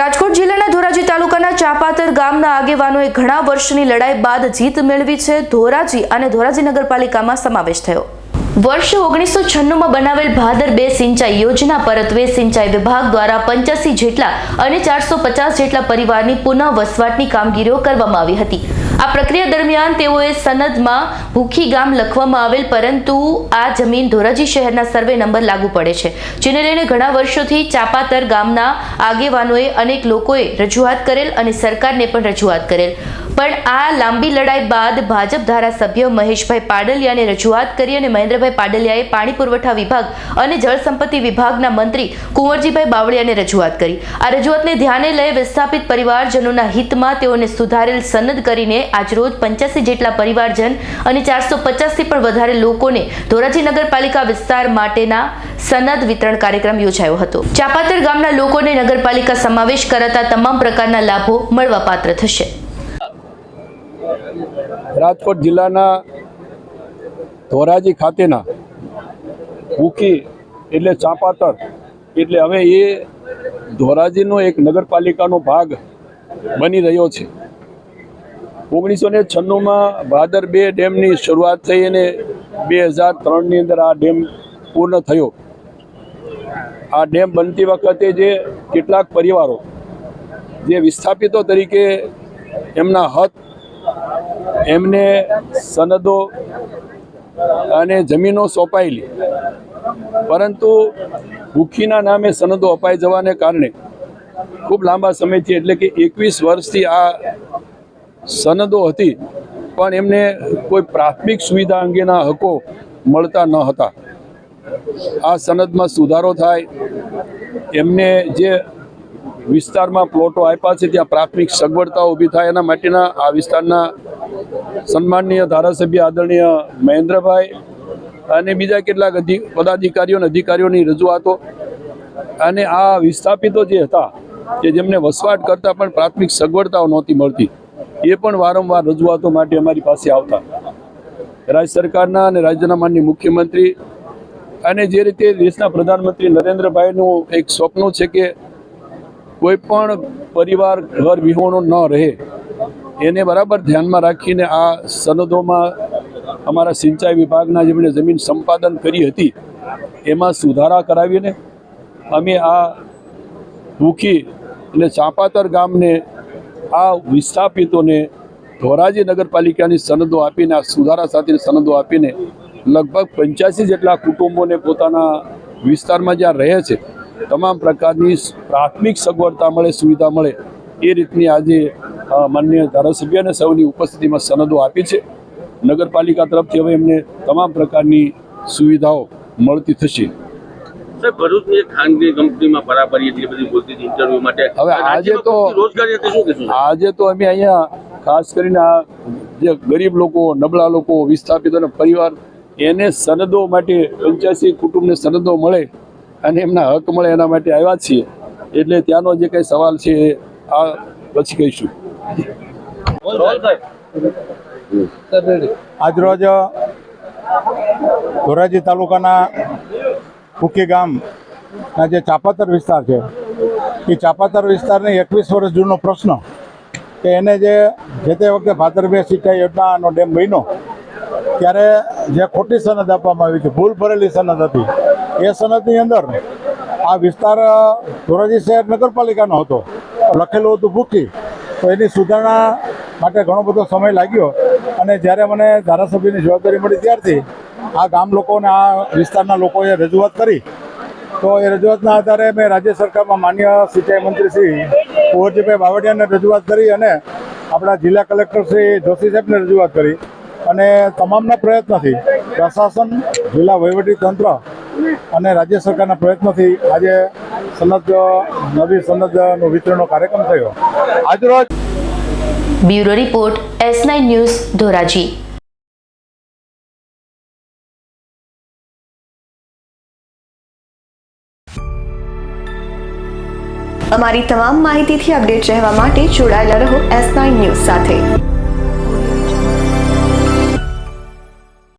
રાજકોટ જિલ્લાના ધોરાજી તાલુકાના ચાપાતર ગામના આગેવાનોએ ઘણા વર્ષની લડાઈ બાદ જીત મેળવી છે. ધોરાજી અને ધોરાજી નગરપાલિકામાં સમાવેશ થયો. વર્ષ ઓગણીસો છન્નુંમાં બનાવેલ ભાદર બે સિંચાઈ યોજના પરત્વે સિંચાઈ વિભાગ દ્વારા પંચ્યાસી જેટલા અને ચારસો પચાસ જેટલા પરિવારની પુનઃ વસવાટની કામગીરીઓ કરવામાં આવી હતી. આ પ્રક્રિયા દરમિયાન તેઓએ સનદમાં ભૂખી ગામ લખવામાં આવેલ, પરંતુ આ જમીન ધોરાજી શહેરના સર્વે નંબર લાગુ પડે છે, જેને લઈને ઘણા વર્ષોથી ચાપાતર ગામના આગેવાનોએ અનેક લોકોએ રજૂઆત કરેલ અને સરકારને પણ રજૂઆત કરેલ. પણ આ લાંબી લડાઈ બાદ ભાજપ ધારાસભ્ય મહેશભાઈ પાડલિયાને રજૂઆત કરી અને મહેન્દ્રભાઈ પાડલિયાએ પાણી પુરવઠા વિભાગ અને જળ સંપત્તિ વિભાગના મંત્રી કુંવરજીભાઈ બાવળિયાને રજૂઆત કરી. આ રજૂઆતને ધ્યાને લઈ વિસ્થાપિત પરિવારજનોના હિતમાં તેઓને સુધારેલ સનદ કરીને આજરોજ પંચ્યાસી જેટલા પરિવારજન અને ચારસો પચાસથી પણ વધારે લોકોને ધોરાજી નગરપાલિકા વિસ્તાર માટેના સનદ વિતરણ કાર્યક્રમ યોજાયો હતો. ચાપાતર ગામના લોકોને નગરપાલિકા સમાવેશ કરાતા તમામ પ્રકારના લાભો મળવાપાત્ર થશે. રાજકોટ જિલ્લાના ધોરાજી ખાતેના ભૂખી એટલે ચાપાતર એટલે હવે એ ધોરાજીનો એક નગરપાલિકાનો ભાગ બની રહ્યો છે. ઓગણીસો ને છન્નુંમાં ભાદર બે ડેમની શરૂઆત થઈ અને બે હજાર ત્રણની અંદર આ ડેમ પૂર્ણ થયો. આ ડેમ બનતી વખતે જે કેટલાક પરિવારો જે વિસ્થાપિતો તરીકે એમના હક, એમને સનદો અને જમીનો સોંપાયેલી. પરંતુ ભૂખીના નામે સનદો અપાઈ જવાને કારણે ખૂબ લાંબા સમયથી એટલે કે એકવીસ વર્ષથી આ સનદો હતી, પણ એમને કોઈ પ્રાથમિક સુવિધા અંગેના હકો મળતા ન હતા. આ સનદમાં સુધારો થાય, એમને જે વિસ્તારમાં પ્લોટો આપ્યા છે, ત્યાં પ્રાથમિક સગવડતાઓ ઊભી થાય, એના માટેના આ વિસ્તારના સન્માનનીય ધારાસભ્ય આદરણીય મહેન્દ્રભાઈ અને બીજા કેટલાક પદાધિકારીઓ અને અધિકારીઓની રજૂઆતો અને આ વિસ્થાપિતો જે હતા, કે જેમને વસવાટ કરતાં પણ પ્રાથમિક સગવડતાઓ નહોતી મળતી. એ પણ વારંવાર રજૂઆતો માટે અમારી પાસે આવતા. રાજ્ય સરકારના અને રાજ્યના માનની મુખ્યમંત્રી અને જે રીતે દેશના પ્રધાનમંત્રી નરેન્દ્રભાઈનું એક સ્વપ્ન છે કે કોઈ પણ પરિવાર ઘર વિહોણો ન રહે, એને બરાબર ધ્યાનમાં રાખીને આ સનદોમાં અમારા સિંચાઈ વિભાગના જેમણે જમીન સંપાદન કરી હતી, એમાં સુધારા કરાવીને અમે આ ભૂખી એટલે ચાંપાતર ગામને આ વિસ્થાપિતોને ધોરાજી નગરપાલિકાની સનદો આપીને, આ સુધારા સાથે સનદો આપીને લગભગ પંચ્યાસી જેટલા કુટુંબોને પોતાના વિસ્તારમાં જ્યાં રહે છે, તમામ પ્રકારની પ્રાથમિક સગવડતા મળે, સુવિધા મળે, એ રીતની આજે માન્ય ધારાસભ્ય અને સૌની ઉપસ્થિતિમાં સનદો આપી છે. નગરપાલિકા તરફથી હવે એમને તમામ પ્રકારની સુવિધાઓ મળતી થશે. સાહેબ ભરૂચની એક ખાનગી કંપનીમાં બરાબર એટલી બધી બોલતી હતી ઇન્ટરવ્યુ માટે. હવે આજે તો- રોજગારી હતી શું કહેશું? આજે તો અમે અહીંયા ખાસ કરીને આ જે ગરીબ લોકો નબળા લોકો વિસ્થાપિત અને પરિવાર એને સનદો માટે પંચ્યાસી કુટુંબને સનદો મળે અને એમના હક મળે એના માટે આવ્યા છીએ. એટલે ત્યાંનો જે કંઈ સવાલ છે આ પછી કહીશું. આજરોજ ધોરાજી તાલુકાના કુકી ગામના જે ચાપાતર વિસ્તાર છે, એ ચાપાતર વિસ્તારની એકવીસ વર્ષ જૂનો પ્રશ્ન કે એને જે જે તે વખતે ભાદરભાઈ સિંચાઈ યોજનાનો ડેમ બન્યો, ત્યારે જે ખોટી સનદ આપવામાં આવી હતી ભૂલ ભરેલી સનદ હતી, એ સનદની અંદર આ વિસ્તાર, ધોરાજી શહેર નગરપાલિકાનો હતો. લખેલું હતું ભૂખી તો એની સુધારણા માટે ઘણો બધો સમય લાગ્યો. અને જ્યારે મને ધારાસભ્યની જવાબદારી મળી ત્યારથી, આ ગામ લોકોને આ વિસ્તારના લોકોએ રજૂઆત કરી. તો એ રજૂઆતના આધારે મેં રાજ્ય સરકારમાં માન્ય સિંચાઈ મંત્રી શ્રી કુંવરજીભાઈ બાવળિયાને રજૂઆત કરી અને આપણા જિલ્લા કલેક્ટર શ્રી જોશી સાહેબને રજૂઆત કરી. અને તમામના પ્રયત્નથી પ્રશાસન, જિલ્લા તંત્ર અને રાજ્ય સરકારના પ્રયત્નથી આજે સનદ નવી સનદનું વિતરણનો કાર્યક્રમ થયો. આજરોજ bureau report S nine news Dhoraji. અમારી તમામ માહિતીથી અપડેટ રહેવા માટે જોડાયેલા રહો એસ નાઇન ન્યૂઝ સાથે.